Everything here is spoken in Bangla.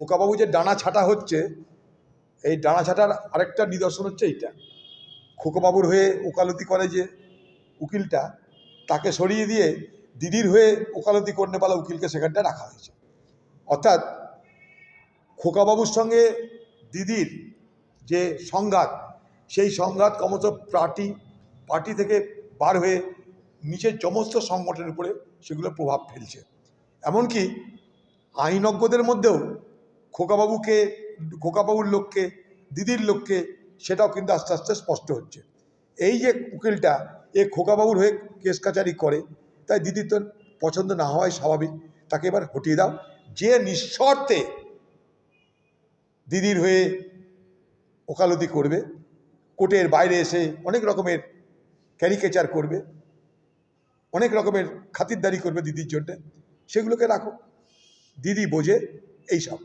খোকাবাবু যে ডানা ছাটা হচ্ছে, এই ডানা ছাটার আরেকটা নিদর্শন হচ্ছে এইটা। খোকাবাবুর হয়ে ওকালতি করে যে উকিলটা, তাকে সরিয়ে দিয়ে দিদির হয়ে ওকালতি করতে পারা উকিলকে সেখানটা রাখা হয়েছে। অর্থাৎ খোকাবাবুর সঙ্গে দিদির যে সংঘাত, সেই সংঘাত ক্রমশ পার্টি পার্টি থেকে বার হয়ে নিচের সমস্ত সংগঠনের উপরে সেগুলো প্রভাব ফেলছে। এমনকি আইনজ্ঞদের মধ্যেও খোকাবাবুকে, খোকাবাবুর লোককে, দিদির লোককে, সেটাও কিন্তু আস্তে আস্তে স্পষ্ট হচ্ছে। এই যে উকিলটা, এ খোকাবাবুর হয়ে কেস কাচারি করে, তাই দিদির তো পছন্দ না হওয়াই স্বাভাবিক। তাকে এবার হটিয়ে দাও। যে নিঃশর্তে দিদির হয়ে ওকালতি করবে, কোর্টের বাইরে এসে অনেক রকমের ক্যারিকেচার করবে, অনেক রকমের খাতিরদারি করবে দিদির জন্যে, সেগুলোকে রাখো। দিদি বোঝে এইসব